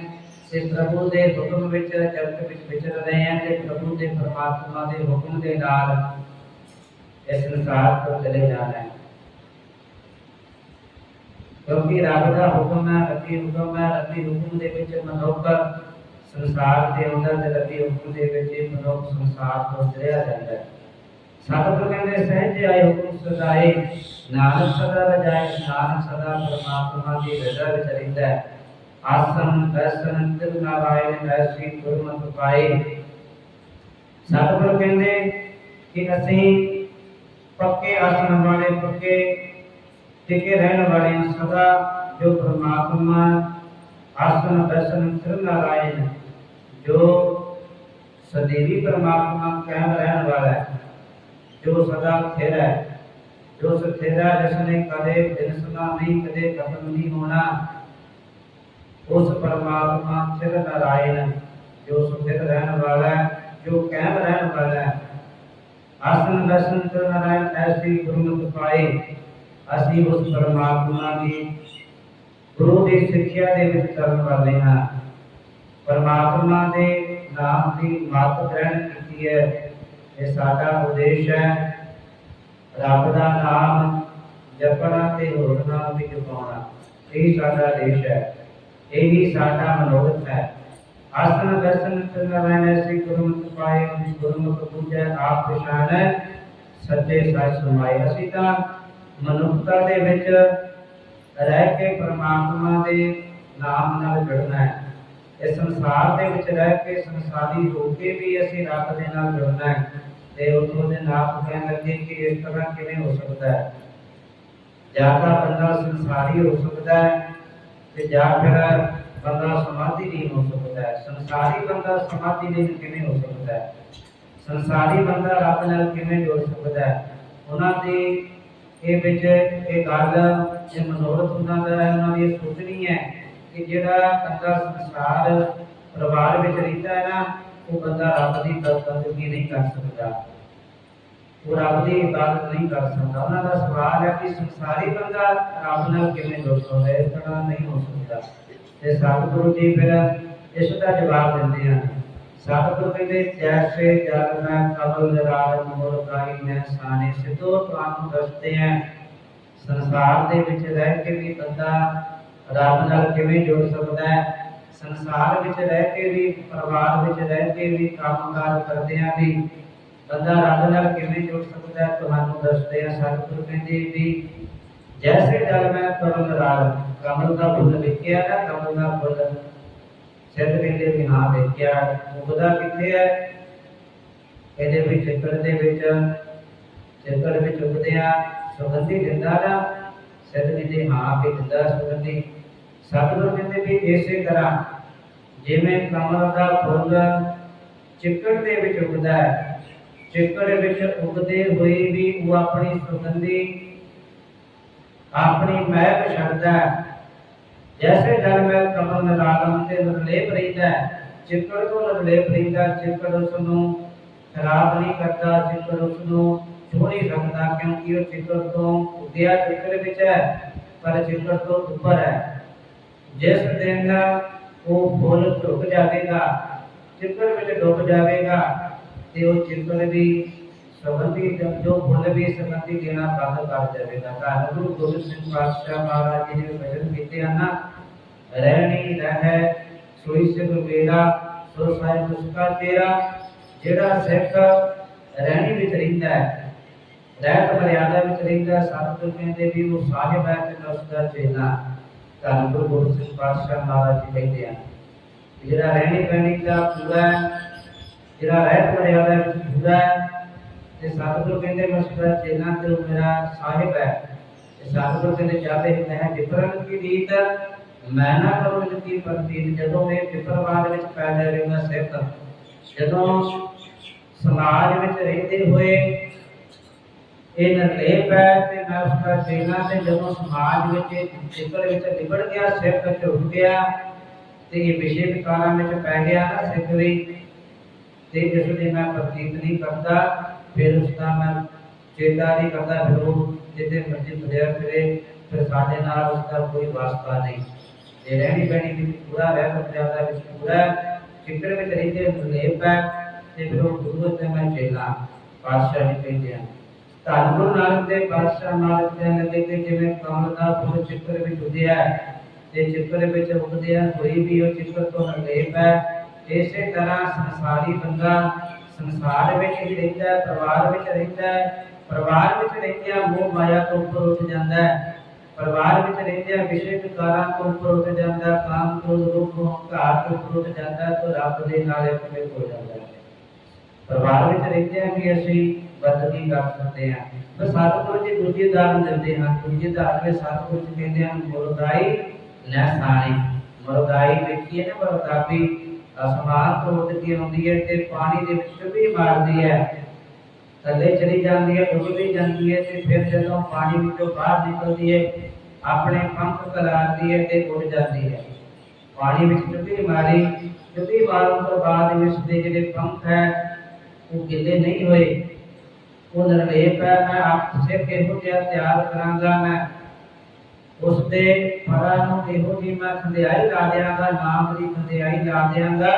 ਤੇ ਪ੍ਰਭੂ ਦੇ ਹੁਕਮ ਵਿੱਚ ਜਗਤ ਵਿੱਚ ਵਿਚਰ ਰਹੇ ਆਂ ਤੇ ਪ੍ਰਭੂ ਦੇ ਪਰਮਾਤਮਾ ਦੇ ਹੁਕਮ ਦੇ ਨਾਲ ਇਸ ਸੰਸਾਰ ਤੋਂ ਚਲੇ ਜਾਣਾ ਹੈ ਕਿਉਂਕਿ ਰੱਬ ਦਾ ਹੁਕਮ ਹੈ, ਰੱਬੀ ਹੁਕਮ ਹੈ, ਰੱਬੀ ਹੁਕਮ ਦੇ ਵਿੱਚ ਮਨੁੱਖ ਸੰਸਾਰ ਦੇ ਆਉਂਦਾ ਤੇ ਰੱਬੀ ਹੁਕਮ ਦੇ ਵਿੱਚ ਮਨੁੱਖ ਸੰਸਾਰ ਤੋਂ ਚੜਿਆ ਜਾਂਦਾ ਹੈ। ਸਤਿਗੁਰ ਕਹਿੰਦੇ, ਸਹਿਜ ਆਏ ਹੁਕਮ ਸਦਾਏ, ਨਾਨਕ ਸਦਾ ਰਜਾਏ, ਨਾਨਕ ਸਦਾ ਪਰਮਾਤਮਾ ਦੀ ਰਜ਼ਾ ਵਿੱਚ ਰਹਿੰਦਾ ਹੈ। ਆਸਨ ਦਰਸ਼ਨ ਤਿਰ ਨਾਰਾਇਣ ਐਸੀ ਗੁਰਮਤਿ ਪਾਏ। ਸਤਿਗੁਰ ਕਹਿੰਦੇ ਕਿ ਅਸੀਂ ਪੱਕੇ ਆਸਣ ਵਾਲੇ, ਪੱਕੇ ਟਿਕੇ ਰਹਿਣ ਵਾਲੇ ਸਦਾ ਜੋ ਪਰਮਾਤਮਾ, ਆਸਨ ਦਰਸ਼ਨ ਤਿਰ ਨਾਰਾਇਣ ਜੋ ਸਦੀਵੀ ਪਰਮਾਤਮਾ ਕਾਇਮ ਰਹਿਣ ਵਾਲਾ ਹੈ, ਜੋ ਸਦਾ ਸਥਿਰ ਹੈ, ਜੋ ਸਥਿਰ ਹੈ, ਜਿਸ ਕਦੇ ਦਿਨਸਨਾ ਨਹੀਂ, ਕਦੇ ਖਤਮ ਨਹੀਂ ਹੋਣਾ, ਉਸ ਪਰਮਾਤਮਾ ਸਿਰ ਨਾਰਾਇਣ, ਜੋ ਸਥਿਰ ਰਹਿਣ ਵਾਲਾ ਹੈ, ਜੋ ਕਾਇਮ ਰਹਿਣ ਵਾਲਾ ਹੈ। ਆਸਨ ਦਰਸ਼ਨ ਤੇ ਨਾਰਾਇਣ ਐਸੀ ਗੁਰਮਤਿ ਪਾਏ ਅਸੀਂ ਉਸ ਪਰਮਾਤਮਾ ਦੀ ਗੁਰੂ ਦੀ ਸਿੱਖਿਆ ਦੇ ਵਿੱਚ ਕਰਨ ਵਾਲੇ ਹਾਂ। ਪਰਮਾਤਮਾ ਦੇ ਨਾਮ ਦੀ ਮੱਤ ਗ੍ਰਹਿਣ ਕੀਤੀ ਹੈ। ਇਹ ਸਾਡਾ ਉਦੇਸ਼ ਹੈ। ਰੱਬ ਦਾ ਨਾਮ ਜਪਣਾ ਤੇ ਹੋਰ ਨਾਮ ਵੀ ਜਪਾਉਣਾ। ਇਹ ਸਾਡਾ ਦੇਸ਼ ਹੈ। ਇਹ ਹੀ ਸਾਡਾ ਮਨੋਰਥ ਹੈ। ਆਸਨ ਦਰਸ਼ਨ ਚੰਦਰਾਇਣ ਐਸੀ ਗੁਰਮਤਿ ਪਾਏ ਗੁਰਮਤਿ ਪੂਜੈ, ਆਪ ਪਛਾਣੈ ਸੱਚੇ ਸੱਚ ਸਮਾਏ। ਅਸੀਂ ਤਾਂ ਮਨੁੱਖਤਾ ਦੇ ਵਿੱਚ ਰਹਿ ਕੇ ਪਰਮਾਤਮਾ ਦੇ ਨਾਮ ਨਾਲ ਜੁੜਨਾ ਹੈ। ਇਸ ਸੰਸਾਰ ਦੇ ਵਿੱਚ ਰਹਿ ਕੇ ਸੰਸਾਰੀ ਹੋ ਕੇ ਵੀ ਅਸੀਂ ਰੱਬ ਦੇ ਨਾਲ ਜੁੜਨਾ ਹੈ ਤੇ ਉਦੋਂ ਦੇ ਨਾਮ ਕਹਿਣ ਲੱਗੇ ਕਿ ਇਸ ਤਰ੍ਹਾਂ ਕਿਵੇਂ ਹੋ ਸਕਦਾ ਹੈ? ਜਾਂ ਤਾਂ ਬੰਦਾ ਸੰਸਾਰੀ ਹੋ ਸਕਦਾ ਹੈ ਤੇ ਜਾਂ ਫਿਰ ਬੰਦਾ ਸਮਾਧੀ ਨਹੀਂ ਹੋ ਸਕਦਾ ਹੈ। ਸੰਸਾਰੀ ਬੰਦਾ ਸਮਾਧੀ ਨਹੀਂ ਕਿਵੇਂ ਹੋ ਸਕਦਾ ਹੈ? ਸੰਸਾਰੀ ਬੰਦਾ ਰੱਬ ਨਾਲ ਕਿਵੇਂ ਜੁੜ ਸਕਦਾ ਹੈ? ਉਹਨਾਂ ਦੀ ਇਹ ਵਿੱਚ ਇਹ ਗੱਲ, ਇਹ ਮਨੋਰਥ ਉਹਨਾਂ ਦਾ ਉਹਨਾਂ ਦੀ ਸੋਚਣੀ ਹੈ ਕਿ ਜਿਹੜਾ ਬੰਦਾ ਸੰਸਾਰ, ਪਰਿਵਾਰ ਵਿੱਚ ਰਹਿੰਦਾ ਹੈ ਨਾ, ਉਹ ਬੰਦਾ ਰੱਬ ਦੀ ਬੰਦਗੀ ਨਹੀਂ ਕਰ ਸਕਦਾ। ਉਹ ਰੱਬ ਦੀ ਇਬਾਦਤ ਨਹੀਂ ਕਰ ਸਕਦਾ। ਉਹਨਾਂ ਦਾ ਸਵਾਲ ਹੈ ਕਿ ਸੰਸਾਰੀ ਬੰਦਾ ਰੱਬ ਨਾਲ ਕਿਵੇਂ ਜੁੜ ਸਕਦਾ ਹੈ? ਇਸ ਨਹੀਂ ਹੋ ਸਕਦਾ। ਤੇ ਸਤਿਗੁਰੂ ਜੀ ਫਿਰ ਇਸ ਦਾ ਜਵਾਬ ਦਿੰਦੇ ਹਨ। ਸਤਿਗੁਰੂ ਕਹਿੰਦੇ, ਜੈਸੇ ਜਲ ਮੈਂ ਕਬਲ ਨਿਰਾਲ ਮੋਰ ਕਾਈ, ਮੈਂ ਸਾਨੇ ਸਿੱਧੋ ਤੁਹਾਨੂੰ ਦੱਸਦੇ ਆ ਸੰਸਾਰ ਦੇ ਵਿੱਚ ਰਹਿ ਕੇ ਵੀ ਬੰਦਾ ਰੱਬ ਨਾਲ ਕਿਵੇਂ ਜੁੜ ਸਕਦਾ ਹੈ? ਸੰਸਾਰ ਵਿੱਚ ਰਹਿ ਕੇ ਵੀ, ਪਰਿਵਾਰ ਵਿੱਚ ਰਹਿ ਕੇ ਵੀ, ਕੰਮਕਾਰ ਕਰਦਿਆਂ ਵੀ, ਬੰਦਾ ਰੱਬ ਨਾਲ ਕਿਵੇਂ ਜੁੜ ਸਕਦਾ ਹੈ? ਤੁਹਾਨੂੰ ਦੱਸਦੇ ਆ ਸਤਿਗੁਰੂ ਕਹਿੰਦੇ ਵੀ, ਜੈਸੇ ਜਲ ਮੈਂ ਕਬਲ ਨਿਰਾਲ ਕਮਲ ਦਾ ਫੁੱਲ ਵੇਖਿਆ ਨਾ, ਕਮਲ ਦਾ ਫੁੱਲ ਸਿੱਧ ਕਹਿੰਦੇ ਵੀ ਹਾਂ ਵੇਖਿਆ। ਉਗਦਾ ਕਿੱਥੇ ਹੈ? ਇਹਦੇ ਵਿੱਚ ਚਿੱਕੜ ਦੇ ਵਿੱਚ ਚਿੱਕੜ ਵਿੱਚ ਉਗਦੇ ਸੁਗੰਧੀ ਦਿੰਦਾ ਨਾ ਸਿੱਧ ਕਹਿੰਦੇ ਹਾਂ ਵੀ ਦਿੰਦਾ ਸੁਗੰਧੀ। ਸਤਿਗੁਰੂ ਕਹਿੰਦੇ ਵੀ ਇਸੇ ਤਰ੍ਹਾਂ ਜਿਵੇਂ ਕਮਲ ਦਾ ਫੁੱਲ ਚਿੱਕੜ ਦੇ ਵਿੱਚ ਉਗਦਾ ਹੈ, ਚਿੱਕੜ ਵਿੱਚ ਉਗਦੇ ਹੋਏ ਵੀ ਉਹ ਆਪਣੀ ਸੁਗੰਧੀ, ਆਪਣੀ ਮਹਿਕ ਛੱਡਦਾ ਹੈ। ਜੈਸੇ ਜਲ ਮੈਂ ਕਮਲ ਨਰਾਲਮ ਤੇ ਨਿਰਲੇਪ ਰਹਿੰਦਾ ਹੈ, ਚਿੱਕੜ ਤੋਂ ਨਿਰਲੇਪ ਰਹਿੰਦਾ, ਚਿੱਕੜ ਉਸ ਨੂੰ ਖਰਾਬ ਨਹੀਂ ਕਰਦਾ, ਚਿੱਕੜ ਉਸ ਨੂੰ ਛੂ ਨਹੀਂ ਸਕਦਾ, ਕਿਉਂਕਿ ਉਹ ਚਿੱਕੜ ਤੋਂ ਉੱਗਿਆ ਚਿੱਕੜ ਵਿੱਚ ਹੈ, ਪਰ ਚਿੱਕੜ ਤੋਂ ਉੱਪਰ ਹੈ। ਜਿਸ ਦਿਨ ਉਹ ਫੁੱਲ ਝੁਕ ਜਾਵੇਗਾ ਚਿੱਕੜ ਵਿੱਚ ਡੁੱਬ ਜਾਵੇਗਾ, ਤੇ ਉਹ ਚਿੱਕੜ ਵੀ ਸੁਗੰਧੀ ਜੋ ਫੁੱਲ ਵੀ ਸੁਗੰਧੀ ਦੇਣਾ ਬੰਦ ਕਰ ਜਾਵੇਗਾ ਤਾਂ ਗੁਰੂ ਗੋਬਿੰਦ ਸਿੰਘ ਪਾਤਸ਼ਾਹ ਮਹਾਰਾਜ ਜੀ ਨੇ ਭਜਨ ਕੀਤੇ ਹਨ, ਰਹਿਣੀ ਰਹਿ, ਸੋਈ ਸਿਖ ਮੇਰਾ, ਸੋ ਸਾਹਿਬ ਉਸਕਾ ਤੇਰਾ, ਜਿਹੜਾ ਸਿੱਖ ਰਹਿਣੀ ਵਿੱਚ ਰਹਿੰਦਾ ਹੈ, ਰਹਿਤ ਮਰਿਆਦਾ ਵਿੱਚ ਰਹਿੰਦਾ ਸਤਿਗੁਰੂ ਕਹਿੰਦੇ ਵੀ ਉਹ ਸਾਹਿਬ ਹੈ ਤੇ ਉਸਦਾ ਚੇਲਾ ਤਾਂ ਗੁਰੂ ਗੋਬਿੰਦ ਸਿੰਘ ਪਾਤਸ਼ਾਹ ਮਹਾਰਾਜ ਜੀ ਕਹਿੰਦੇ ਹਨ ਕਿ ਜਿਹੜਾ ਰਹਿਣੀ ਬਹਿਣੀ ਦਾ ਪੂਰਾ ਹੈ, ਜਿਹੜਾ ਰਹਿਤ ਮਰਿਆਦਾ ਵਿੱਚ ਪੂਰਾ ਹੈ, ਤੇ ਸਤਿਗੁਰੂ ਕਹਿੰਦੇ ਮੈਂ ਉਸਦਾ ਚੇਲਾ ਤੇ ਉਹ ਮੇਰਾ ਸਾਹਿਬ ਹੈ। ਤੇ ਸਤਿਗੁਰੂ ਕਹਿੰਦੇ ਚਾਹਤੇ ਮੈਂ ਵਿਪਰਨ ਕੀ ਰੀਤ ਮੈਂ ਨਾ ਕਰੂੰ ਜਿੱਤੀ ਪ੍ਰਤੀਤ? ਜਦੋਂ ਮੈਂ ਵਿਪਰਵਾਦ ਵਿੱਚ ਪੈ ਜਾਵੇਗਾ ਸਿੱਖ। ਜਦੋਂ ਸਮਾਜ ਵਿੱਚ ਰਹਿੰਦੇ ਹੋਏ ਇਹ ਨਿਰਲੇਪ ਹੈ ਤੇ ਮੈਂ ਉਸਦਾ ਤੇ ਜਦੋਂ ਸਮਾਜ ਵਿੱਚ ਚਿੱਕੜ ਵਿੱਚ ਲਿਬੜ ਗਿਆ ਸਿੱਖ ਝੁਕ ਗਿਆ ਤੇ ਇਹ ਵਿਸ਼ੇ ਵਿਕਾਰਾਂ ਵਿੱਚ ਪੈ ਗਿਆ ਨਾ ਸਿੱਖ ਵੀ, ਤੇ ਇਸ ਦੇ ਮੈਂ ਪ੍ਰਤੀਤ ਨਹੀਂ ਕਰਦਾ, ਫਿਰ ਉਸ ਦਾ ਮੈਂ ਚੇਤਾ ਨਹੀਂ ਕਰਦਾ, ਫਿਰ ਉਹ ਜਿੱਥੇ ਮਰਜ਼ੀ ਤੁਰਿਆ ਫਿਰੇ, ਫਿਰ ਸਾਡੇ ਨਾਲ ਉਸ ਦਾ ਕੋਈ ਵਾਸਤਾ ਨਹੀਂ। ਇਹ ਰਹਿਣੀ ਬਹਿਣੀ ਵਿੱਚ ਪੂਰਾ ਰਹਿ ਮਰਿਆਦਾ ਵਿੱਚ ਪੂਰਾ ਚਿੱਕੜ ਵਿੱਚ ਰਹਿੰਦੇ ਨਿਰਲੇਪ ਹੈ ਤੇ ਫਿਰ ਉਹ ਗੁਰੂ ਤੇ ਮੈਂ ਚੇਲਾ, ਪਾਤਸ਼ਾਹ ਜੀ ਕਹਿੰਦੇ ਹਨ ਧੰਨ ਨਾਨਕ ਦੇਵ ਪਾਤਸ਼ਾਹ ਨਾਲ ਕਹਿਣ ਲੱਗੇ ਕਿ ਜਿਵੇਂ ਕਮਲ ਦਾ ਫੁੱਲ ਚਿੱਤਰ ਵਿੱਚ ਉਗਿਆ ਤੇ ਚਿੱਤਰ ਵਿੱਚ ਉਗਦਿਆ ਕੋਈ ਵੀ ਉਹ ਚਿੱਤਰ ਤੋਂ ਨਿਰਲੇਪ ਹੈ। ਇਸੇ ਤਰ੍ਹਾਂ ਸੰਸਾਰੀ ਬੰਦਾ ਸੰਸਾਰ ਵਿੱਚ ਹੀ ਰਹਿੰਦਾ ਹੈ, ਪਰਿਵਾਰ ਵਿੱਚ ਰਹਿੰਦਾ ਹੈ। ਪਰਿਵਾਰ ਵਿੱਚ ਰਹਿੰਦਿਆਂ ਮੋਹ ਮਾਇਆ ਤੋਂ ਉੱਪਰ ਉੱਠ ਜਾਂਦਾ ਹੈ। ਪਰਿਵਾਰ ਵਿੱਚ ਰਹਿੰਦਿਆਂ ਵਿਸ਼ੇ ਵਿਕਾਰਾਂ ਤੋਂ ਉੱਪਰ ਉੱਠ ਜਾਂਦਾ ਹੈ, ਕਾਮ ਕ੍ਰੋਧ ਰੂਪ ਹੰਕਾਰ ਤੋਂ ਉੱਪਰ ਉੱਠ ਜਾਂਦਾ ਹੈ, ਤਾਂ ਰੱਬ ਦੇ ਨਾਲ ਇੱਕ ਹੋ ਜਾਂਦਾ ਹੈ। ਪਰਿਵਾਰ ਵਿੱਚ ਰਹਿੰਦੇ ਆ ਅਸੀਂ ਬਦਲੀ ਕਰ ਸਕਦੇ ਹਾਂ ਬਸ ਸਤਿਗੁਰੂ ਜੀ ਦੂਜੀ ਉਦਾਹਰਨ ਦਿੰਦੇ ਹਨ ਦੂਜੀ ਉਦਾਹਰਨ ਵਿੱਚ ਸਤਿਗੁਰੂ ਜੀ ਕਹਿੰਦੇ ਹਨ ਮੁਰਦਾਈ ਲੈ ਸਾਣੀ ਮੁਰਦਾਈ ਵੇਖੀਏ ਨਾ, ਮੁਰਦਾਬੀ ਅਸਮਾਨ ਤੋਂ ਉੱਡਦੀ ਹੁੰਦੀ ਹੈ ਤੇ ਪਾਣੀ ਦੇ ਵਿੱਚ ਵੀ ਮਾਰਦੀ ਹੈ। ਥੱਲੇ ਚਲੀ ਜਾਂਦੀ ਹੈ ਡੁੱਬ ਵੀ ਜਾਂਦੀ ਹੈ ਤੇ ਫਿਰ ਜਦੋਂ ਪਾਣੀ ਵਿੱਚੋਂ ਬਾਹਰ ਨਿਕਲਦੀ ਹੈ, ਆਪਣੇ ਪੰਖ ਖਿਲਾਰਦੀ ਹੈ ਤੇ ਉੱਡ ਜਾਂਦੀ ਹੈ। ਪਾਣੀ ਵਿੱਚ ਚੁੱਭੀ ਮਾਰੀ, ਚੁੱਭੀ ਮਾਰਨ ਤੋਂ ਬਾਅਦ ਇਸ ਦੇ ਜਿਹੜੇ ਪੰਖ ਹੈ, ਉਹ ਗਿੱਲੇ ਨਹੀਂ ਹੋਏ। ਉਹ ਨਿਰਲੇਪ ਹੈ, ਮੈਂ ਆਪ ਸਿਰ ਕਿਹੋ ਜਿਹਾ ਤਿਆਰ ਕਰਾਂਗਾ, ਮੈਂ ਉਸ ਦੇ ਫਲਾਂ ਨੂੰ ਇਹੋ ਜਿਹੀ ਮੈਂ ਖੰਡਿਆਈ ਲਾ ਦਿਆਂਗਾ, ਨਾਮ ਦੀ ਖੰਡਿਆਈ ਲਾ ਦਿਆਂਗਾ।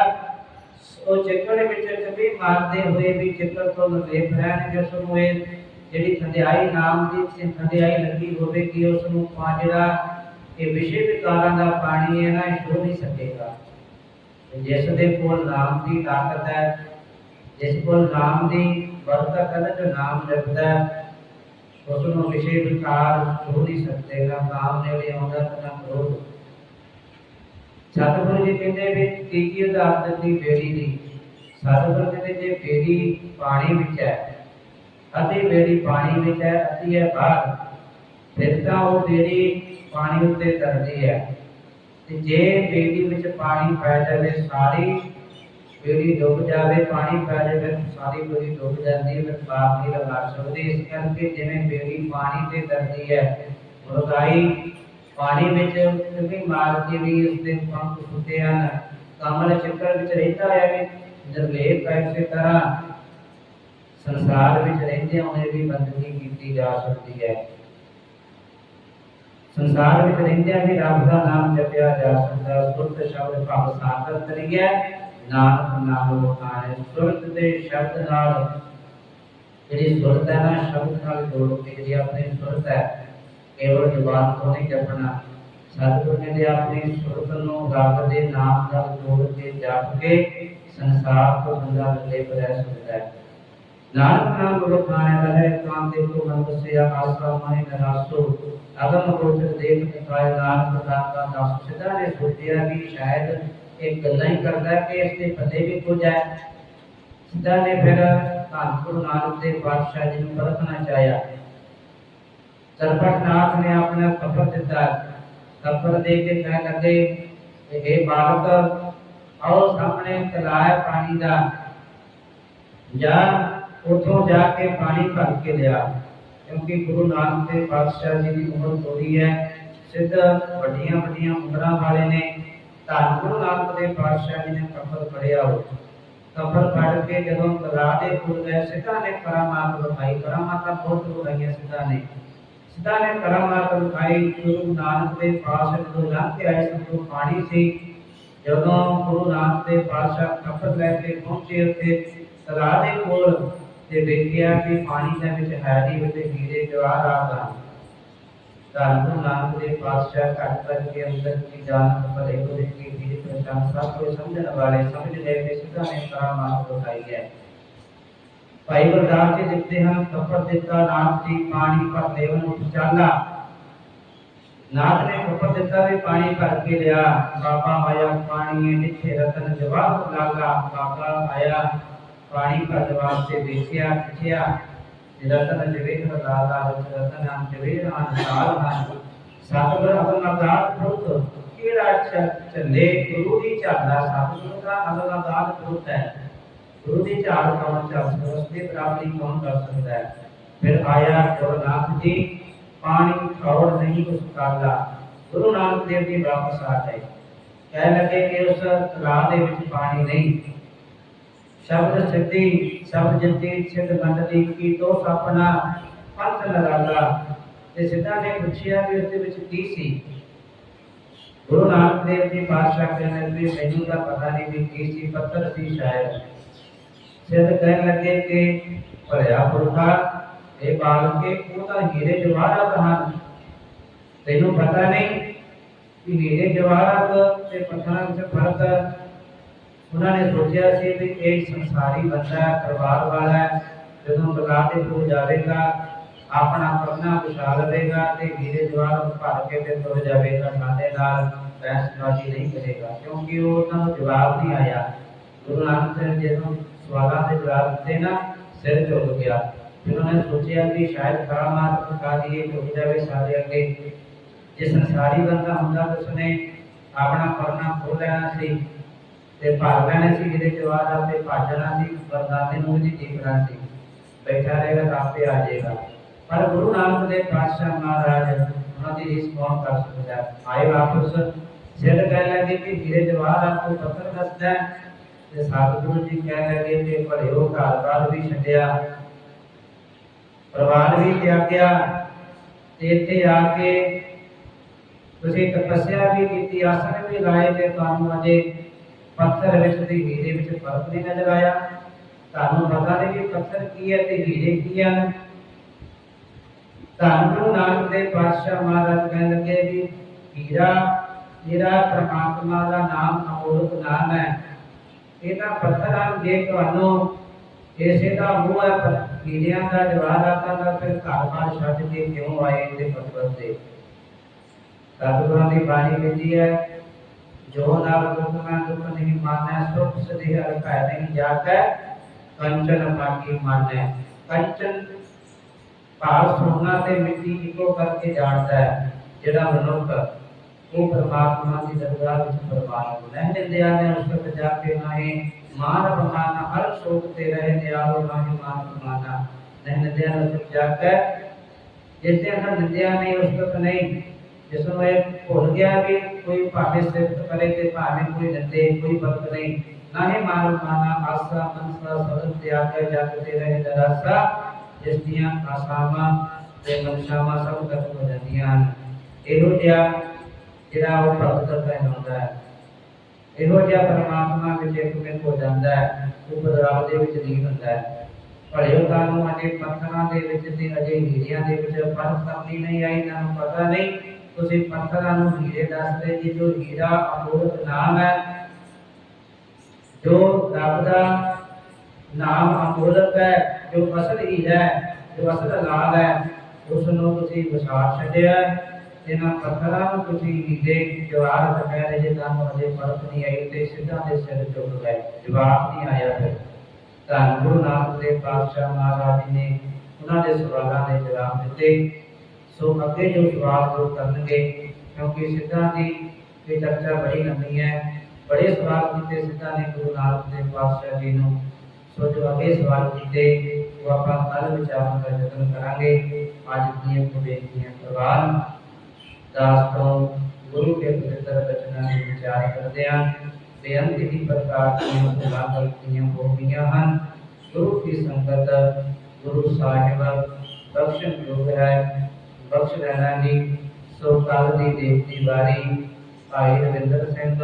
ਉਹ ਚੱਕਰ ਵਿੱਚ ਚੁੱਭੀ ਮਾਰਦੇ ਹੋਏ ਵੀ ਚੱਕਰ ਤੋਂ ਨਿਰਲੇਪ ਰਹਿਣਗੇ ਉਸ ਨੂੰ ਇਹ ਜਿਹੜੀ ਖੰਡਿਆਈ, ਨਾਮ ਦੀ ਖੰਡਿਆਈ ਲੱਗੀ ਹੋਵੇਗੀ ਉਸ ਨੂੰ ਪਾ ਇਹ ਵਿਸ਼ੇ ਵਿਕਾਰਾਂ ਦਾ ਪਾਣੀ ਹੈ ਨਾ ਛੋ ਨਹੀਂ ਸਕੇਗਾ। ਜਿਸ ਦੇ ਕੋਲ ਨਾਮ ਦੀ ਤਾਕਤ ਹੈ, ਜਿਸ ਕੋਲ ਨਾਮ ਦੀ ਬਰਕਤ ਹੈ ਨਾ ਜੋ ਨਾਮ ਜਪਦਾ ਹੈ, ਉਸ ਨੂੰ ਵਿਸ਼ੇ ਵਿਕਾਰ ਹੋ ਨਹੀਂ ਸਕਦੇਗਾ, ਨਾਮ ਨੇੜੇ ਆਉਂਦਾ ਨਾ ਕਰੋ। ਸਤਿਗੁਰੂ ਜੀ ਕਹਿੰਦੇ ਵੀ ਤੀਜੀ ਉਦਾਹਰਨ ਦੀ ਬੇੜੀ ਦੀ? ਸਤਿਗੁਰੂ ਕਹਿੰਦੇ ਜੇ ਬੇੜੀ ਪਾਣੀ ਵਿੱਚ ਹੈ ਅਤੇ ਬੇੜੀ ਪਾਣੀ ਵਿੱਚ ਹੈ ਅਤੇ ਹੈ ਬਾਹਰ, ਫਿਰ ਤਾਂ ਉਹ ਬੇੜੀ ਪਾਣੀ ਉੱਤੇ ਤਰਦੀ ਹੈ। ਤੇ ਜੇ ਬੇੜੀ ਵਿੱਚ ਪਾਣੀ ਪੈ ਜਾਵੇ, ਸਾਰੀ ਬੇੜੀ ਡੁੱਬ ਜਾਵੇ, ਪਾਣੀ ਪੈ ਜਾਵੇ ਤਾਂ ਸਾਰੀ ਬੇੜੀ ਡੁੱਬ ਜਾਂਦੀ ਹੈ, ਫਿਰ ਪਾਪ ਨਹੀਂ ਲਗਾ ਸਕਦੇ। ਇਸ ਕਰਕੇ ਜਿਵੇਂ ਬੇੜੀ ਪਾਣੀ ਤੇ ਤਰਦੀ ਹੈ ਮੁਰਗਾਈ ਪਾਣੀ ਵਿੱਚ ਵੀ ਮਾਰ ਕੇ ਵੀ ਉਸ ਦੇ ਪੰਖ ਫੁੱਟੇ ਹਨ, ਕਮਲ ਚੱਕਰ ਵਿੱਚ ਰਹਿੰਦਾ ਹੈ ਵੀ ਨਿਰਲੇਪ ਹੈ ਇਸੇ ਤਰ੍ਹਾਂ ਸੰਸਾਰ ਵਿੱਚ ਰਹਿੰਦੇ ਹੋਏ ਵੀ ਬੰਦਗੀ ਕੀਤੀ ਜਾ ਸਕਦੀ ਹੈ। ਸੰਸਾਰ ਵਿੱਚ ਰਹਿੰਦਿਆਂ ਵੀ ਰੱਬ ਦਾ ਨਾਮ ਜਪਿਆ ਜਾ ਸਕਦਾ, ਸੁਰਤ ਸ਼ਬਦ ਭਾਵ ਸਾਖਤ ਕਰੀਏ। ਨਾਮ ਨਾਮ ਲੋਕਾਏ ਸੁਰਤ ਦੇ ਸ਼ਬਦ ਨਾਲ। ਜਿਹੜੀ ਸੁਰਤ ਹੈ ਨਾ, ਸ਼ਬਦ ਨਾਲ ਜੋੜ ਕੇ ਜਿਹੜੀ ਆਪਣੀ ਸੁਰਤ ਹੈ, ਕੇਵਲ ਜ਼ੁਬਾਨ ਤੋਂ ਨਹੀਂ ਜਪਣਾ। ਸਤਿਗੁਰੂ ਨੇ ਦੇ ਆਪਣੀ ਸੁਰਤ ਨੂੰ ਰੱਬ ਦੇ ਨਾਮ ਨਾਲ ਜੋੜ ਕੇ ਜਪ ਕੇ ਸੰਸਾਰ ਤੋਂ ਬੰਦਾ ਨਿਰਲੇਪ ਰਹਿ ਸਕਦਾ ਹੈ। ਨਾਨਕ ਨਾਮ ਗੁਰੂ ਖਾਣੇ ਰਹੇ ਕਾਮ ਦੇ ਕੋ ਮਨ ਵਸਿਆ ਆਸਾ ਮਨੇ ਨਰਾਸੋ। ਅਗਮ ਗੋਚਰ ਦੇਖ ਨਿਕਾਇ ਨਾਨਕ ਦਾਤਾ ਦਾਸ ਸਿਧਾ ਨੇ ਸੋਚਿਆ ਵੀ ਸ਼ਾਇਦ ਇਹ ਗੱਲਾਂ ਹੀ ਕਰਦਾ ਕਿ ਇਸ ਦੇ ਪਤੇ ਵੀ ਕੁਝ ਹੈ ਸਿਧਾ ਨੇ ਫਿਰ ਧੰਨ ਨਾਨਕ ਦੇਵ ਪਾਤਸ਼ਾਹ ਜੀ ਨੂੰ ਪਰਖਣਾ ਚਾਹਿਆ। ਸਰਪਟਨਾਥ ਨੇ ਆਪਣਾ ਕਪਰ ਦਿੱਤਾ। ਕਪਰ ਦੇ ਕੇ ਕਹਿ ਲੱਗੇ ਕਿ ਇਹ ਬਾਲਕ, ਆਓ ਸਾਹਮਣੇ ਤਲਾਅ ਪਾਣੀ ਦਾ। ਜਾਂ, ਉਥੋਂ ਜਾ ਕੇ ਪਾਣੀ ਭਰ ਕੇ ਲਿਆ। ਕਿਉਂਕਿ ਗੁਰੂ ਨਾਨਕ ਦੇਵ ਪਾਤਸ਼ਾਹ ਜੀ ਦੀ ਉਮਰ ਥੋੜੀ ਹੈ। ਸਿੱਧ ਵੱਡੀਆਂ ਵੱਡੀਆਂ ਉਮਰਾਂ ਵਾਲੇ ਨੇ। ਧੰਨ ਗੁਰੂ ਨਾਨਕ ਦੇਵ ਪਾਤਸ਼ਾਹ ਜੀ ਨੇ ਕਪਰ ਫੜਿਆ ਹੋ ਕਪਰ ਫੜ ਕੇ ਜਦੋਂ ਤਲਾਅ ਦੇ ਕੋਲ ਗਏ ਸਿੱਧਾ ਨੇ ਕਰਾਮਾਤ ਵਿਖਾਈ ਕਰਾਮਾਤਾਂ ਬਹੁਤ ਵਿਖਾਈਆਂ ਸਿੱਧਾ ਨੇ ਸਿੱਧਾ ਨੇ ਕਰਾਮਾਤ ਵਿਖਾਈ ਗੁਰੂ ਨਾਨਕ ਦੇ ਪਾਸ ਜਦੋਂ ਲੰਘ ਕੇ ਆਏ ਸਭ ਤੋਂ ਪਾਣੀ ਸੀ ਜਦੋਂ ਗੁਰੂ ਨਾਨਕ ਦੇ ਪਾਤਸ਼ਾਹ ਕਪਰ ਲੈ ਕੇ ਪਹੁੰਚੇ ਉੱਥੇ ਤਲਾਅ ਦੇ ਕੋਲ ਤੇ ਵੇਖਿਆ ਕਿ ਪਾਣੀ ਦੇ ਵਿੱਚ ਹੈ ਨਹੀਂ ਉਹਦੇ ਹੀਰੇ ਜਵਾਹਰਾਤ ਹਨ ਧੰਨ ਗੁਰੂ ਨਾਨਕ ਦੇ ਪਾਤਸ਼ਾਹ ਘਟ ਕਰ ਕੇ ਅੰਦਰ ਕੀ ਜਾਨ ਭਲੇ ਕੋ ਦੇਖੀ ਵੀ ਪਛਾਣ ਸਭ ਕੋਈ ਸਮਝਣ ਵਾਲੇ ਸਮਝ ਲੈ ਕੇ ਸਿੱਧਾ ਨੇ ਕਰਾਮਾਤ ਦਿਖਾਈ ਹੈ ਭਾਈ ਗੁਰਦਾਸ ਜੀ ਲਿਖਦੇ ਹਨ ਕਪਰ ਦਿੱਤਾ ਨਾਮ ਦੀ ਪਾਣੀ ਭਰ ਲੇਵਨ ਉੱਠ ਚਾਲਾ ਨਾਥ ਨੇ ਕਪਰ ਦਿੱਤਾ ਵੀ ਪਾਣੀ ਭਰ ਕੇ ਲਿਆ ਬਾਬਾ ਆਇਆ ਪਾਣੀ ਨਿੱਥੇ ਰਤਨ ਜਵਾਬ ਲਾਗਾ ਬਾਬਾ ਆਇਆ ਪਾਣੀ ਭਰਨ ਵਾਸਤੇ ਵੇਖਿਆ ਪੁੱਛਿਆ ਰਤਨ ਜਵੇਰ ਲਾਗਾ ਰਤਨ ਨਾਮ ਜਵੇਰ ਅਨਸਾਰ ਹਨ ਸਤਿਗੁਰ ਅਗਨਦਾਰ ਪੁੱਤ ਕਿਹੜਾ ਚ- ਚੱਲੇ ਗੁਰੂ ਦੀ ਝਾਲਾ ਸਤਿਗੁਰੂ ਦਾ ਅਗਨਦਾਰ ਪੁੱਤ ਹੈ ਗੁਰੂ ਦੀ ਝਾਲ ਕੌਣ ਚੱਲ ਸਕਦਾ ਉਸ ਦੀ ਪ੍ਰਾਪਤੀ ਕੌਣ ਕਰ ਸਕਦਾ ਹੈ ਫਿਰ ਆਇਆ ਗੁਰਨਾਥ ਜੀ ਪਾਣੀ ਖੌੜ ਨਹੀਂ ਉਸ ਕਾਲਾ ਗੁਰੂ ਨਾਨਕ ਦੇਵ ਜੀ ਵਾਪਸ ਆ ਗਏ ਕਹਿ ਲੱਗੇ ਕਿ ਉਸ ਤਲਾਅ ਦੇ ਵਿੱਚ ਪਾਣੀ ਨਹੀਂ ਸ਼ਬਦ ਸਿੱਧੀ, ਸ਼ਬਦ ਜਿੱਤੀ, ਸਿੱਧ ਮੰਡਲੀ ਕੀ ਤੋ ਸਪਨਾ, ਪੰਥ ਨਰਾਲਾ ਤੇ ਸਿੱਧਾ ਨੇ ਪੁੱਛਿਆ ਵੀ ਉਸ ਦੇ ਵਿੱਚ ਕੀ ਸੀ? ਗੁਰੂ ਨਾਨਕ ਦੇਵ ਜੀ ਪਾਤਸ਼ਾਹ ਕਹਿੰਦੇ ਵੀ ਮੈਨੂੰ ਤਾਂ ਪਤਾ ਨਹੀਂ ਵੀ ਕੀ ਸੀ, ਪੱਤਰ ਸੀ ਸ਼ਾਇਦ। ਸਿੱਧ ਕਹਿਣ ਲੱਗੇ ਕਿ ਭਲਿਆ ਪੁਰਖਾ, ਇਹ ਬਾਲਕ ਉਹ ਤਾਂ ਹੀਰੇ ਜਵਾਹਰਾਤ ਹਨ। ਤੈਨੂੰ ਪਤਾ ਨਹੀਂ ਕਿ ਹੀਰੇ ਜਵਾਹਰਾਤ ਤੇ ਪੱਥਰਾਂ ਵਿੱਚ ਫ਼ਰਕ ਉਹਨਾਂ ਨੇ ਸੋਚਿਆ ਸੀ ਵੀ ਇਹ ਸੰਸਾਰੀ ਬੰਦਾ ਪਰਿਵਾਰ ਵਾਲਾ ਜਦੋਂ ਬਗਾ ਦੇ ਕੋਲ ਜਾਵੇਗਾ, ਆਪਣਾ ਪਰਨਾ ਵਿਛਾ ਲਵੇਗਾ ਤੇ ਹੀਰੇ ਜਵਾਹਰਾਤ ਭਰ ਕੇ ਤੇ ਤੁਰ ਜਾਵੇਗਾ, ਸਾਡੇ ਨਾਲ ਬਹਿਸਬਾਜ਼ੀ ਨਹੀਂ ਕਰੇਗਾ, ਕਿਉਂਕਿ ਉਹ ਉਹਨਾਂ ਜਵਾਬ ਨਹੀਂ ਆਇਆ। ਗੁਰੂ ਨਾਨਕ ਦੇਵ ਜੀ ਨੂੰ ਸਵਾਲਾਂ ਦੇ ਜਵਾਬ ਦਿੱਤੇ ਨਾ, ਸਿਰ ਝੁਕ ਗਿਆ। ਫਿਰ ਉਹਨੇ ਸੋਚਿਆ ਕਿ ਸ਼ਾਇਦ ਕਰਾਮਾਤ ਦਿਖਾ ਦਈਏ, ਝੁਕ ਜਾਵੇ ਸਾਡੇ ਅੱਗੇ। ਜੇ ਸੰਸਾਰੀ ਬੰਦਾ ਹੁੰਦਾ ਤਾਂ ਉਸਨੇ ਆਪਣਾ ਪਰਨਾ ਖੋਲ ਲੈਣਾ ਸੀ। ਤੇ ਭਰ ਲੈਣੇ ਸੀ ਜਿਹਦੇ ਜਵਾਬ ਆਪੇ ਭਾਜਣਾ ਸੀ ਪਰਦਾਦੇ ਨੂੰ ਵੀ ਦੇਖਣਾ ਸੀ ਬੈਠਾ ਰਹੇਗਾ ਤਾਂ ਆਪੇ ਆ ਜਾਏਗਾ। ਪਰ ਗੁਰੂ ਨਾਨਕ ਦੇਵ ਪਾਤਸ਼ਾਹ ਮਹਾਰਾਜ, ਉਹਨਾਂ ਦੀ ਰੀਸ ਕੌਣ ਕਰ ਸਕਦਾ ਆਏ ਵਾਪਸ। ਸਿਰ ਕਹਿ ਲੱਗੇ ਕਿ ਧੀਰੇ ਜਵਾਹਰ ਆਪਕੋ ਪੱਤਰ ਦੱਸਦਾ ਤੇ ਸਤਿਗੁਰੂ ਜੀ ਕਹਿ ਲੱਗੇ ਕਿ ਭਲਿਓ ਘਰ ਬਾਰ ਵੀ ਛੱਡਿਆ, ਪਰਿਵਾਰ ਵੀ ਤਿਆਗਿਆ, ਤੇ ਇੱਥੇ ਆ ਕੇ ਤੁਸੀਂ ਤਪੱਸਿਆ ਵੀ ਕੀਤੀ, ਆਸਣ ਵੀ ਲਾਏ ਤੇ ਤੁਹਾਨੂੰ ਅਜੇ ਪੱਥਰ ਵਿੱਚ ਤੇ ਹੀਰੇ ਵਿੱਚ ਫ਼ਰਕ ਨਹੀਂ ਨਜ਼ਰ ਆਇਆ। ਤੁਹਾਨੂੰ ਪਤਾ ਨਹੀਂ ਕਿ ਪੱਥਰ ਕੀ ਹੈ ਤੇ ਹੀਰੇ ਕੀ ਹਨ। ਧੰਨ ਗੁਰੂ ਨਾਨਕ ਦੇਵ ਪਾਤਸ਼ਾਹ ਮਹਾਰਾਜ ਕਹਿਣ ਲੱਗੇ ਵੀ ਹੀਰਾ, ਜਿਹੜਾ ਪ੍ਰਮਾਤਮਾ ਦਾ ਨਾਮ ਅਮੋਲਕ ਨਾਮ ਹੈ ਇਹ ਪੱਥਰਾਂ ਜੇ ਤੁਹਾਨੂੰ ਇਸੇ ਦਾ ਮੂੰਹ ਹੈ ਹੀਰਿਆਂ ਦਾ ਜਵਾਹਰਾਤਾਂ ਦਾ ਫਿਰ ਘਰ ਬਾਰ ਛੱਡ ਕੇ ਕਿਉਂ ਆਏ ਇਹਦੇ ਪੱਥਰ ਤੇ? ਸਤਿਗੁਰਾਂ ਦੀ ਬਾਣੀ ਕਹਿੰਦੀ ਹੈ जो नाम दुख में दुख नहीं माने सुख से देह अल्पाय नहीं जाते कंचन बाकी माने कंचन पास होना से मिट्टी इको करके जाता है। जेड़ा मनुख वो परमात्मा की दरगाह में प्रवाह हो। दया ने उस पर जाके नहीं मान भगाना हर शोक से रहे दयालु नहीं मान भगाना नहीं दया ने जाकर जैसे अगर दया नहीं उस पर नहीं ਜਿਸ ਨੂੰ ਇਹ ਭੁੱਲ ਗਿਆ ਵੀ ਕੋਈ ਭਾਵੇਂ ਸਿਫਤ ਕਰੇ ਤੇ ਭਾਵੇਂ ਕੋਈ ਨਿੰਦੇ ਕੋਈ ਫ਼ਰਕ ਨਹੀਂ ਨਾਹੀਂ ਮਾਨ ਬਮਾਨਾ ਆਸਾ ਮਨਸਾ ਸਬਦ ਤਿਆਗ ਕੇ ਜਗ ਤੇ ਰਹੇ ਦਰਾਸਾ ਜਿਸ ਦੀਆਂ ਆਸਾਵਾਂ ਤੇ ਮਨਸ਼ਾਵਾਂ ਸਭ ਖਤਮ ਹੋ ਜਾਂਦੀਆਂ ਹਨ। ਇਹੋ ਜਿਹਾ ਜਿਹੜਾ ਉਹ ਭਗਤ ਦਾ ਹੁੰਦਾ ਹੈ। ਇਹੋ ਜਿਹਾ ਪਰਮਾਤਮਾ ਵਿੱਚ ਇੱਕ ਮਿਲ ਹੋ ਜਾਂਦਾ ਹੈ, ਉਹ ਬਦਲਾਵ ਦੇ ਵਿੱਚ ਲੀਨ ਹੁੰਦਾ ਹੈ। ਭਲੇ ਨੂੰ ਅਜੇ ਪੱਥਰਾਂ ਦੇ ਵਿੱਚ ਤੇ ਅਜੇ ਹੀਰਿਆਂ ਦੇ ਵਿੱਚ ਫ਼ਰਕ ਸਮਝ ਨਹੀਂ ਆਈ ਇਹਨਾਂ ਨੂੰ ਪਤਾ ਨਹੀਂ ਤੁਸੀਂ ਪੱਥਰਾਂ ਨੂੰ ਹੀਰੇ ਦੱਸਦੇ ਜੀ ਜੋ ਹੀਰਾ ਅਮੋਲਕ ਨਾਮ ਹੈ, ਜੋ ਰੱਬ ਦਾ ਨਾਮ ਅਮੋਲਕ ਹੈ, ਜੋ ਅਸਲ ਹੀਰਾ ਹੈ, ਜੋ ਅਸਲ ਲਾਲ ਹੈ ਉਸ ਨੂੰ ਤੁਸੀਂ ਵਿਸਾਰ ਛੱਡਿਆ ਇਹਨਾਂ ਪੱਥਰਾਂ ਨੂੰ ਤੁਸੀਂ ਹੀਰੇ, ਜਵਾਰ ਕਹਿ ਰਹੇ ਜੇ ਤੁਹਾਨੂੰ ਅਜੇ ਫ਼ਰਕ ਨਹੀਂ ਆਈ ਤੇ ਸਿੱਧਾ ਦੇ ਸਿਰ ਝੁਕ ਗਏ ਜਵਾਬ ਨਹੀਂ ਆਇਆ ਫਿਰ। ਧੰਨ ਗੁਰੂ ਨਾਨਕ ਦੇਵ ਪਾਤਸ਼ਾਹ ਮਹਾਰਾਜ ਜੀ ਨੇ ਉਹਨਾਂ ਦੇ ਸਵਾਲਾਂ ਦੇ ਜਵਾਬ ਦਿੱਤੇ। ਸੋ ਅੱਗੇ ਜੋ ਸਵਾਲ ਜੋ ਕਰਨਗੇ, ਕਿਉਂਕਿ ਸਿੱਧਾ ਦੀ ਇਹ ਚਰਚਾ ਬੜੀ ਲੰਮੀ ਹੈ, ਬੜੇ ਸਵਾਲ ਕੀਤੇ ਸਿੱਧਾ ਨੇ ਗੁਰੂ ਨਾਨਕ ਦੇਵ ਪਾਤਸ਼ਾਹ ਜੀ ਨੂੰ। ਸੋ ਜੋ ਅੱਗੇ ਸਵਾਲ ਕੀਤੇ, ਉਹ ਆਪਾਂ ਕੱਲ ਵਿਚਾਰਨ ਦਾ ਯਤਨ ਕਰਾਂਗੇ। ਅੱਜ ਦੀਆਂ ਕੁ ਬੇਨਤੀਆਂ ਦਾਸ ਤੋਂ ਗੁਰੂ ਕੇ ਪਵਿੱਤਰ ਬਚਨਾਂ ਦੀ ਵਿਚਾਰ ਕਰਦੇ ਹਾਂ। ਬੇਅੰਤ ਹੀ ਪ੍ਰਕਾਰ ਦੀਆਂ ਭੁੱਲਾਂ ਗਲਤੀਆਂ ਹੋ ਗਈਆਂ ਹਨ। ਗੁਰੂ ਕੀ ਸੰਗਤ, ਗੁਰੂ ਸਾਹਿਬ ਬਖਸ਼ਣ ਯੋਗ ਹੈ। ਬਖਸ਼ ਲੈਣਾ ਜੀ ਸੋ ਕੱਲ ਦੀ ਦੇਵਤੀ ਵਾਰੀ ਭਾਈ ਰਵਿੰਦਰ ਸਿੰਘ,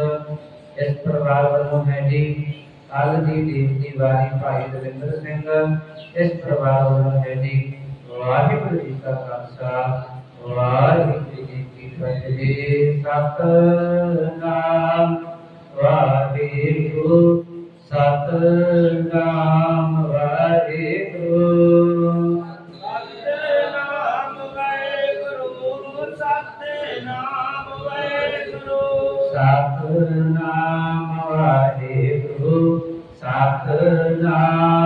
ਇਸ ਪਰਿਵਾਰ ਵੱਲੋਂ ਹੈ ਜੀ ਕੱਲ ਦੀ ਦੇਵਤੀ ਵਾਰੀ ਭਾਈ ਰਵਿੰਦਰ ਸਿੰਘ, ਇਸ ਪਰਿਵਾਰ ਵੱਲੋਂ ਹੈ ਜੀ, ਵਾਹਿਗੁਰੂ ਜੀ ਕਾ ਖਾਲਸਾ, ਵਾਹਿਗੁਰੂ ਜੀ ਕੀ ਫਤਿਹ। ਸਤਨਾਮ, ਵਾਹਿਗੁਰੂ ਸਤਨਾਮ, ਵਾਹਿਗੁਰੂ। साखर नाम वाहे गुरु साखर नाम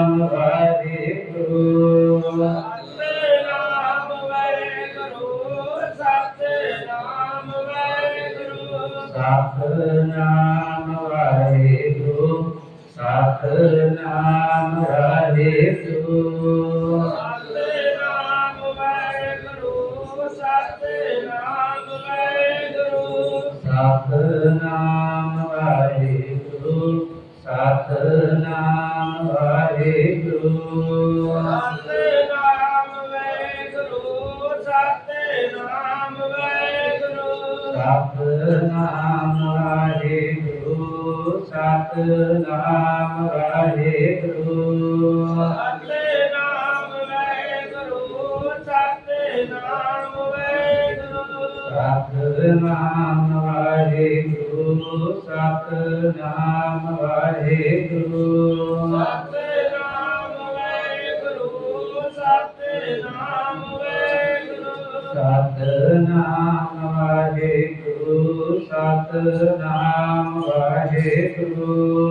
ਨਾਮ ਰਾਹੇ ਗੁਰੂ। ਸਤਿ ਨਾਮ ਰਾਹੇ ਗੁਰੂ ਸਤਿ ਨਾਮ ਵੇ ਗੁਰੂ। ਸਤਿ ਨਾਮ ਰਾਹੇ ਗੁਰੂ ਸਤਿ ਨਾਮ ਰਾਹੇ ਗੁਰੂ। ਸਤਿ ਨਾਮ ਵੇ ਗੁਰੂ ਸਤਿ ਨਾਮ ਵੇ ਗੁਰੂ। ਸਤਿ ਨਾਮ ਰਾਹੇ ਸਤਿ ਨਾਮ ਵਾਹਿਗੁਰੂ।